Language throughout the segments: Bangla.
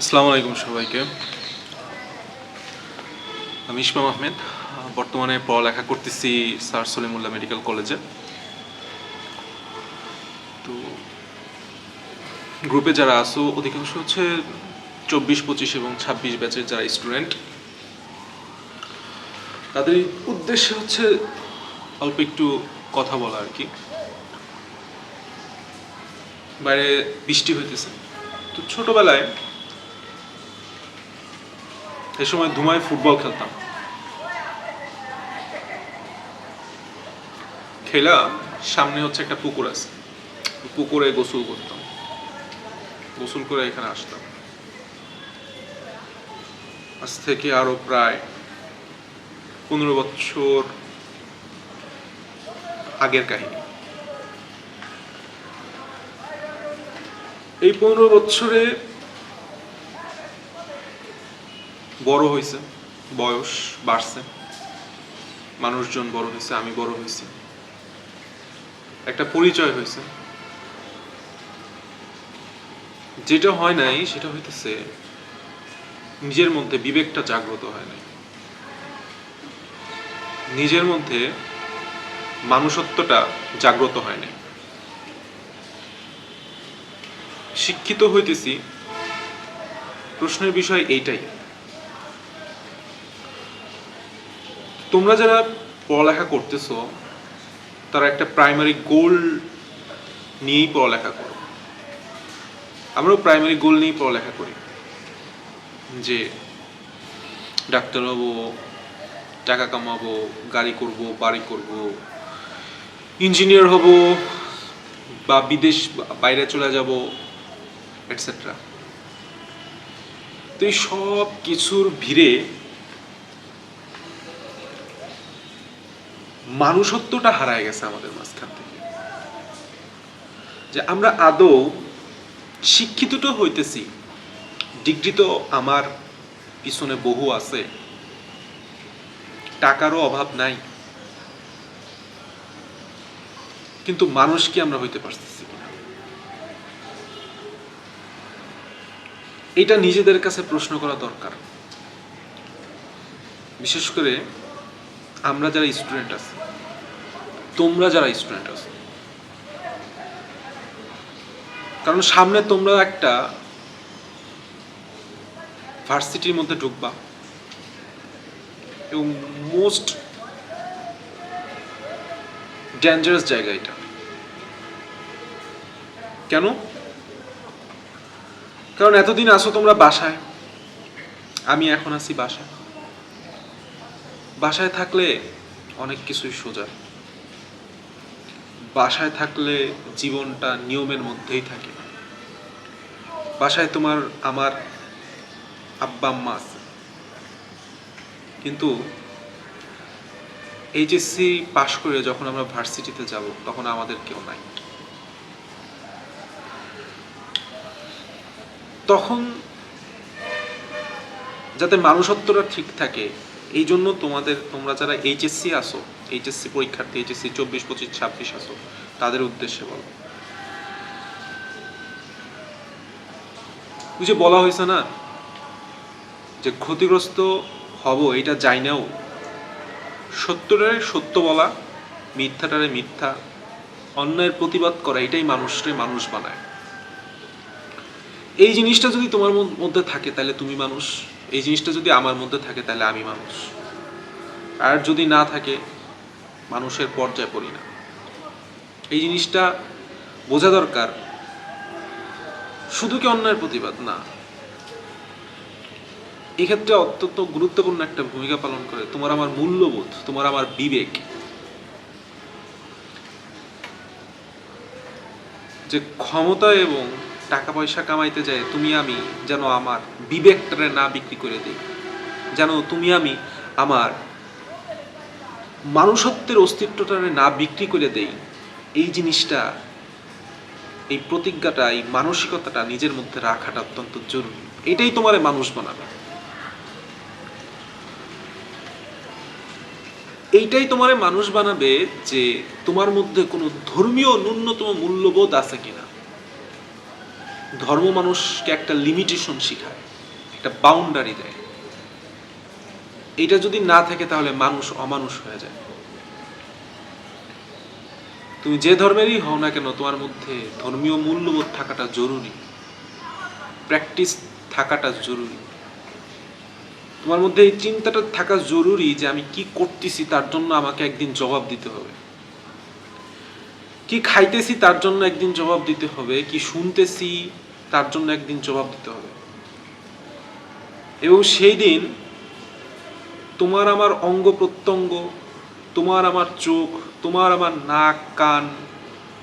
আসসালামু আলাইকুম সবাইকে। আমি ইসমাম আহমেদ, বর্তমানে পড়ালেখা করতেছি স্যার সলিমুল্লাহ মেডিকেল কলেজে। তো গ্রুপে যারা আসো অধিকাংশ হচ্ছে চব্বিশ, পঁচিশ এবং ছাব্বিশ ব্যাচের যারা স্টুডেন্ট, তাদের উদ্দেশ্যে হচ্ছে অল্প একটু কথা বলা আর কি। বাইরে বৃষ্টি হইতেছে। তো ছোটবেলায় এই সময় ধুমায় ফুটবল খেলতাম। খেলা, সামনে হচ্ছে একটা পুকুর আছে। পুকুরে গোসল করতাম। গোসল করে এখানে আসতাম। আজ থেকে আরও প্রায় পনেরো বছর আগের কাহিনী। এই পনেরো বছরে বড় হয়েছে, বয়স বাড়ছে, মানুষজন বড় হয়েছে, আমি বড় হয়েছি। একটা পরিচয় হয়েছে। যেটা হয় নাই, সেটা হইতেছে নিজের মধ্যে বিবেকটা জাগ্রত হয় নাই। নিজের মধ্যে মানুষত্বটা জাগ্রত হয় নাই। শিক্ষিত হইতেছি, প্রশ্নের বিষয় এইটাই। তোমরা যারা পড়ালেখা করতেছো, তারা একটা প্রাইমারি গোল নিয়েই পড়ালেখা করো। আমরাও প্রাইমারি গোল নিয়েই পড়ালেখা করি। যে ডাক্তার হব, টাকা কামাবো, গাড়ি করব, বাড়ি করব ইঞ্জিনিয়ার হব, বা বিদেশ, বাইরে চলে যাব এটসেট্রা তো এই সব কিছুর ভিড়ে মানুষত্বটা হারায় গেছে আমাদের মাঝখান থেকে। যে আমরা আদৌ শিক্ষিত তো হইতেছি, ডিগ্রি তো আমার পিছনে বহু আছে, টাকারও অভাব নাই, কিন্তু মানুষ কি আমরা হইতে পারতেছি কিনা? এটা নিজেদের কাছে প্রশ্ন করা দরকার। বিশেষ করে আমরা যারা স্টুডেন্ট আছি তোমরা যারা স্টুডেন্ট আছো। কারণ সামনে তোমরা একটা ভার্সিটির মধ্যে ঢুকবা। এবং মোস্ট ডেঞ্জারাস জায়গা এটা। কেন? কারণ এতদিন আসো তোমরা বাসায়। আমি এখন আছি বাসায়। বাসায় থাকলে অনেক কিছুই সোজা। বাসায় থাকলে জীবনটা নিয়মের মধ্যেই থাকে। বাসায় তোমার আমার আব্বা, আম্মা আছে। কিন্তু এইচএসসি পাশ করে যখন আমরা ভার্সিটিতে যাব, তখন আমাদের কেউ নাই। তখন যাতে মানুষত্বটা ঠিক থাকে এই জন্য তোমাদের, তোমরা যারা এইচএসসি আসো এইচএসসি পরীক্ষার্থী এইচএসসি চব্বিশ, পঁচিশ, ছাব্বিশ আসো, তাদের উদ্দেশ্যে বলো। যে বলা হয়েছে না, যে ক্ষতিগ্রস্ত হব এটা যাই নাও। সত্যটারে সত্য বলা, মিথ্যাটারে মিথ্যা, অন্যায়ের প্রতিবাদ করা, এটাই মানুষরে মানুষ বানায়। এই জিনিসটা যদি তোমার মধ্যে থাকে, তাহলে তুমি মানুষ এই জিনিসটা যদি আমার মধ্যে থাকে, তাহলে আমি মানুষ। আর যদি না থাকে, মানুষের পর্যায়ে পড়ি না। এই জিনিসটা বোঝা দরকার। শুধু কি অন্যায়ের প্রতিবাদ? না। এক্ষেত্রে অত্যন্ত গুরুত্বপূর্ণ একটা ভূমিকা পালন করে। তোমার আমার মূল্যবোধ, তোমার আমার বিবেক। যে ক্ষমতা এবং টাকা পয়সা কামাইতে যায়, তুমি আমি যেন আমার বিবেকটারে না বিক্রি করে দিই। যেন তুমি আমি আমার মানুষত্বের অস্তিত্বটারে না বিক্রি করে দেই। এই জিনিসটা, এই প্রতিজ্ঞাটা, এই মানসিকতাটা নিজের মধ্যে রাখাটা অত্যন্ত জরুরি। এটাই তোমারে মানুষ বানাবে। এইটাই তোমারে মানুষ বানাবে যে তোমার মধ্যে কোনো ধর্মীয় ন্যূনতম মূল্যবোধ আছে কিনা। ধর্ম মানুষকে একটা লিমিটেশন শিখায়, একটা বাউন্ডারি দেয়। এটা যদি না থাকে তাহলে মানুষ অমানুষ হয়ে যায়। তুমি যে ধর্মেরই হও না কেন, তোমার মধ্যে ধর্মীয় মূল্যবোধ থাকাটা জরুরি। প্র্যাকটিস থাকাটা জরুরি। তোমার মধ্যে এই চিন্তাটা থাকা জরুরি যে আমি কি করতেছি, তার জন্য আমাকে একদিন জবাব দিতে হবে। কি খাইতেছি তার জন্য একদিন জবাব দিতে হবে, কি শুনতেছি তার জন্য একদিন জবাব দিতে হবে। এবং সেই দিন তোমার আমার অঙ্গ প্রত্যঙ্গ, তোমার আমার চোখ, তোমার আমার নাক, কান,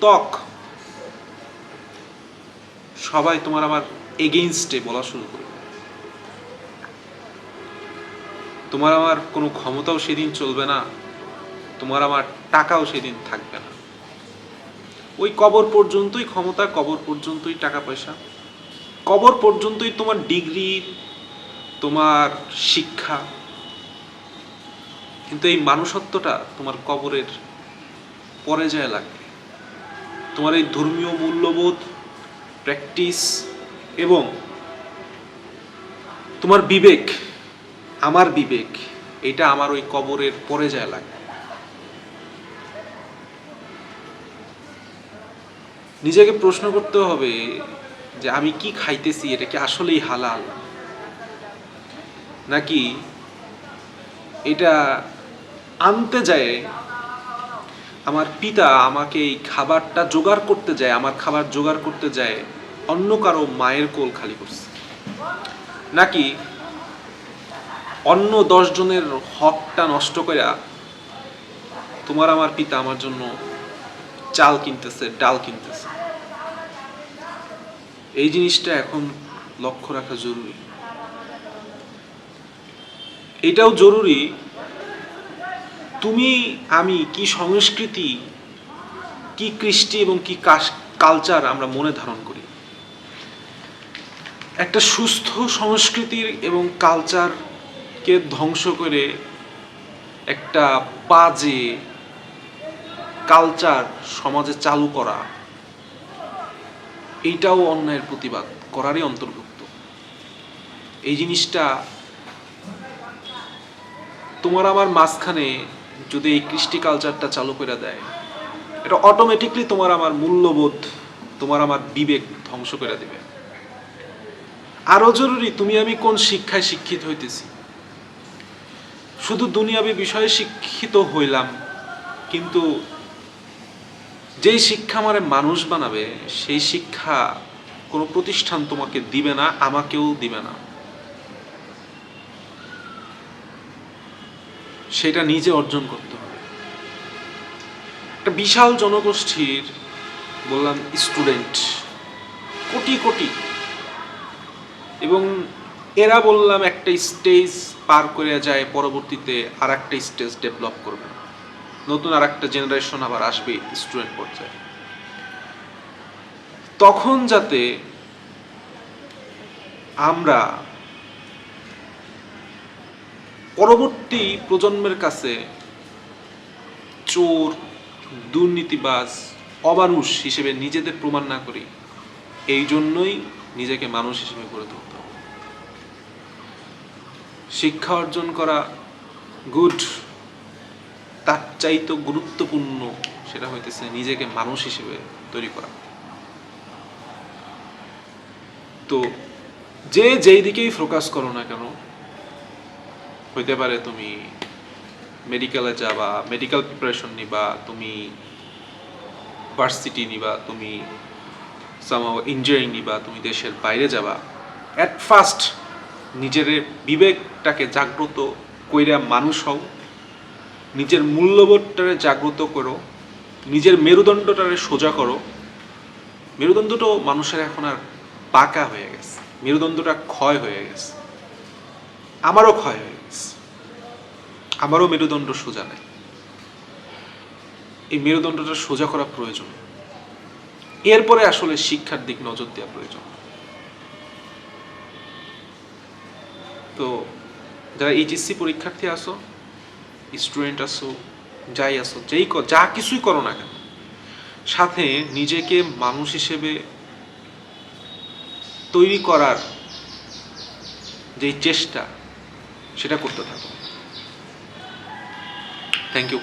ত্বক, সবাই তোমার আমার এগেইনস্টে বলা শুরু করবে। তোমার আমার কোনো ক্ষমতাও সেদিন চলবে না, তোমার আমার টাকাও সেদিন থাকবে না। ওই কবর পর্যন্তই ক্ষমতা, কবর পর্যন্তই টাকা, পয়সা। কবর পর্যন্তই তোমার ডিগ্রি, তোমার শিক্ষা। কিন্তু এই মানুষত্বটা তোমার কবরের পরে যায় লাগবে। তোমার এই ধর্মীয় মূল্যবোধ, প্র্যাকটিস এবং তোমার বিবেক, আমার বিবেক, এটা আমার ওই কবরের পরে যায় লাগবে। নিজেকে প্রশ্ন করতে হবে যে আমি কি খাইতেছি? এটা কি আসলেই হালাল? নাকি এটা আনতে যায় আমার পিতা আমাকে এই খাবারটা জোগাড় করতে যায়, আমার খাবার জোগাড় করতে যায়, অন্য কারও মায়ের কোল খালি করছে। নাকি অন্য দশ জনের হকটা নষ্ট করে তোমার আমার পিতা আমার জন্য চাল কিনতেছে, ডাল কিনতেছে। এই জিনিসটা এখন লক্ষ্য রাখা জরুরি। এটাও জরুরি, তুমি, আমি কি সংস্কৃতি, কি কৃষ্টি এবং কি কালচার আমরা মনে ধারণ করি? একটা সুস্থ সংস্কৃতির এবং কালচারকে ধ্বংস করে একটা বাজে কালচার সমাজে চালু করা, এইটাও অন্যায়ের প্রতিবাদ করারই অন্তর্ভুক্ত। এই জিনিসটা তোমার আমার মাঝখানে যদি এই কৃষ্টি কালচারটা চালু করে দেয়, এটা অটোমেটিকলি তোমার আমার মূল্যবোধ, তোমার আমার বিবেক ধ্বংস করে দেবে। আরও জরুরি, তুমি আমি কোন শিক্ষায় শিক্ষিত হইতেছি? শুধু দুনিয়াবী বিষয়ে শিক্ষিত হইলাম, কিন্তু যেই শিক্ষা আমারে মানুষ বানাবে, সেই শিক্ষা কোনো প্রতিষ্ঠান তোমাকে দিবে না, আমাকেও দিবে না। সেটা নিজে অর্জন করতে হবে। একটা বিশাল জনগোষ্ঠীর বললাম স্টুডেন্ট, কোটি কোটি। এবং এরা বললাম একটা স্টেজ পার করে যায়, পরবর্তীতে আর একটা স্টেজ ডেভেলপ করবে। নতুন আর একটা জেনারেশন আবার আসবে স্টুডেন্ট পর্যায়ে। তখন যাতে আমরা পরবর্তী প্রজন্মের কাছে চোর, দুর্নীতিবাজ, অমানুষ হিসেবে নিজেদের প্রমাণ না করি, এই জন্যই নিজেকে মানুষ হিসেবে গড়ে তুলতে হবে। শিক্ষা অর্জন করা গুড তার চাইতে গুরুত্বপূর্ণ সেটা হইতেছে নিজেকে মানুষ হিসেবে তৈরি করা। তো যে যেই দিকেই ফোকাস করো না কেন, হইতে পারে তুমি মেডিকেলে যাবা মেডিকেল প্রিপারেশন নিবা, তুমি ভার্সিটি নিবা, তুমি সামাও ইঞ্জিনিয়ারিং নিবা, তুমি দেশের বাইরে যাবা অ্যাট ফার্স্ট নিজের বিবেকটাকে জাগ্রত কইরা মানুষ হও। নিজের মূল্যবোধটারে জাগ্রত করো, নিজের মেরুদণ্ডটারে সোজা করো। মেরুদণ্ডটাও মানুষের এখন আর পাকা হয়ে গেছে। মেরুদণ্ডটা ক্ষয় হয়ে গেছে। আমারও ক্ষয় হয়ে গেছে। আমারও মেরুদণ্ড সোজা নেই। এই মেরুদণ্ডটা সোজা করা প্রয়োজন। এরপরে আসলে শিক্ষার দিক নজর দেওয়া প্রয়োজন। তো, যারা এইচএসসি পরীক্ষার্থী আসো স্টুডেন্ট আসো, যাই আসো, যেই যা কিছুই করো না কেন। সাথে নিজেকে মানুষ হিসেবে তৈরি করার যে চেষ্টা, সেটা করতে থাকো। Thank you